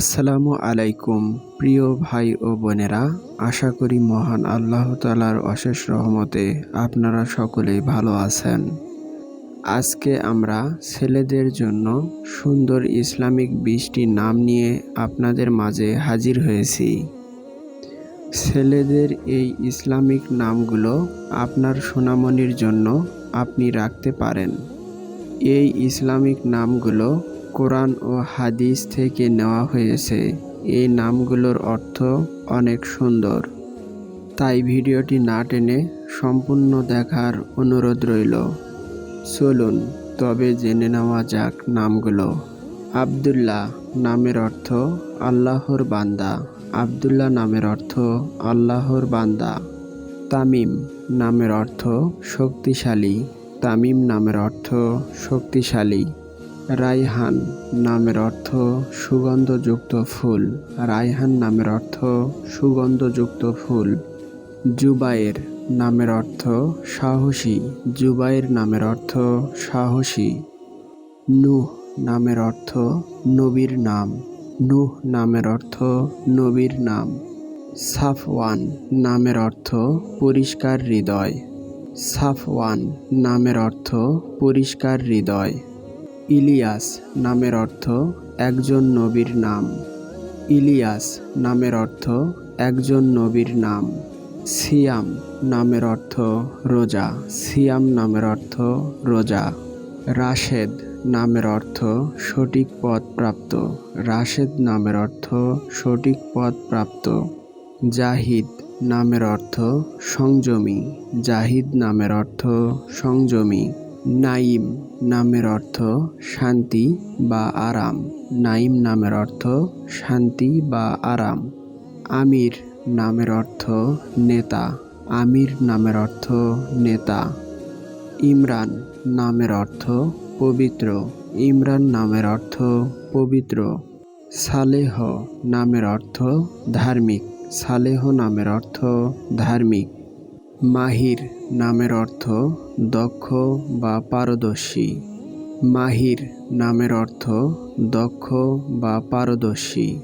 আসসালামু আলাইকুম, প্রিয় ভাই ও বোনেরা। আশা করি মহান আল্লাহ তালার অশেষ রহমতে আপনারা সকলেই ভালো আছেন। আজকে আমরা ছেলেদের জন্য সুন্দর ইসলামিক বিশটি নাম নিয়ে আপনাদের মাঝে হাজির হয়েছি। ছেলেদের এই ইসলামিক নামগুলো আপনার সোনামণির জন্য আপনি রাখতে পারেন। এই ইসলামিক নামগুলো কোরআন ও হাদিস থেকে নেওয়া হয়েছে। এই নামগুলোর অর্থ অনেক সুন্দর। তাই ভিডিওটি না টেনে সম্পূর্ণ দেখার অনুরোধ রইল। চলুন, তবে জেনে নেওয়া যাক নামগুলো। আবদুল্লাহ নামের অর্থ আল্লাহর বান্দা। আবদুল্লাহ নামের অর্থ আল্লাহর বান্দা। তামিম নামের অর্থ শক্তিশালী। তামিম নামের অর্থ শক্তিশালী। রাইহান নামের অর্থ সুগন্ধযুক্ত ফুল। রাইহান নামের অর্থ সুগন্ধযুক্ত ফুল। জুবায়ের নামের অর্থ সাহসী। জুবায়ের নামের অর্থ সাহসী। নূহ নামের অর্থ নবীর নাম। নূহ নামের অর্থ নবীর নাম। সাফওয়ান নামের অর্থ পরিষ্কার হৃদয়। সাফওয়ান নামের অর্থ পরিষ্কার হৃদয়। ইলিয়াস নামের অর্থ একজন নবীর নাম। ইলিয়াস নামের অর্থ একজন নবীর নাম। সিয়াম নামের অর্থ রোজা। সিয়াম নামের অর্থ রোজা। রাশেদ নামের অর্থ সঠিক পথ প্রাপ্ত। রাশেদ নামের অর্থ সঠিক পথ প্রাপ্ত। জাহিদ নামের অর্থ সংযমী। জাহিদ নামের অর্থ সংযমী। নাইম নামের অর্থ শান্তি বা আরাম। নাইম নামের অর্থ শান্তি বা আরাম। আমির নামের অর্থ নেতা। আমির নামের অর্থ নেতা। ইমরান নামের অর্থ পবিত্র। ইমরান নামের অর্থ পবিত্র। সালেহ নামের অর্থ ধার্মিক। সালেহ নামের অর্থ ধার্মিক। মাহির নামের অর্থ দক্ষ বা পারদর্শী। মাহির নামের অর্থ দক্ষ বা পারদর্শী।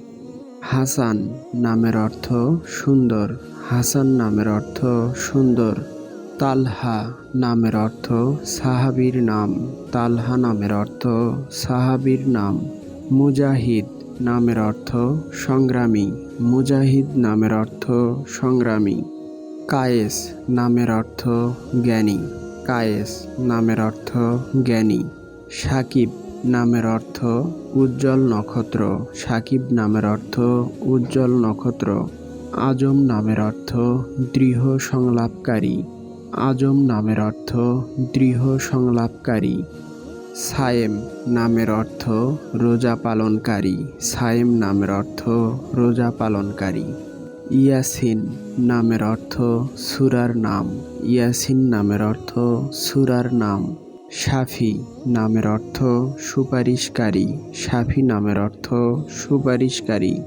হাসান নামের অর্থ সুন্দর। হাসান নামের অর্থ সুন্দর। তালহা নামের অর্থ সাহাবীর নাম। তালহা নামের অর্থ সাহাবীর নাম। মুজাহিদ নামের অর্থ সংগ্রামী। মুজাহিদ নামের অর্থ সংগ্রামী। কায়েস নামের অর্থ জ্ঞানী। কায়েস নামের অর্থ জ্ঞানী। সাকিব নামের অর্থ উজ্জ্বল নক্ষত্র। সাকিব নামের অর্থ উজ্জ্বল নক্ষত্র। আজম নামের অর্থ দৃঢ় সংলাপকারী। আজম নামের অর্থ দৃঢ় সংলাপকারী। সায়েম নামের অর্থ রোজা পালনকারী। সায়েম নামের অর্থ রোজা পালনকারী। ইয়াসিন নামের অর্থ সুরার নাম। ইয়াসিন নামের অর্থ সুরার নাম। সাফি নামের অর্থ সুপারিশকারী। সাফি নামের অর্থ সুপারিশকারী।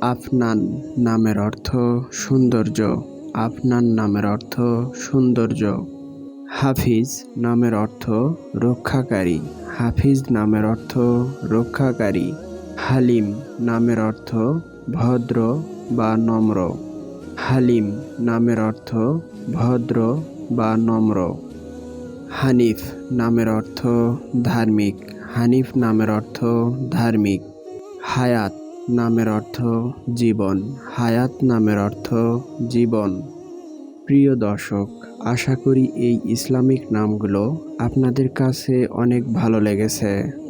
আফনান নামের অর্থ সৌন্দর্য। আফনান নামের অর্থ সৌন্দর্য। হাফিজ নামের অর্থ রক্ষাকারী। হাফিজ নামের অর্থ রক্ষাকারী। হালিম নামের অর্থ ভদ্র বা নম্র। হালিম নামের অর্থ ভদ্র বা নম্র। হানিফ নামের অর্থ ধার্মিক। হানিফ নামের অর্থ ধার্মিক। হায়াত নামের অর্থ জীবন। হায়াত নামের অর্থ জীবন। প্রিয় দর্শক, আশা করি এই ইসলামিক নামগুলো আপনাদের কাছে অনেক ভালো লেগেছে।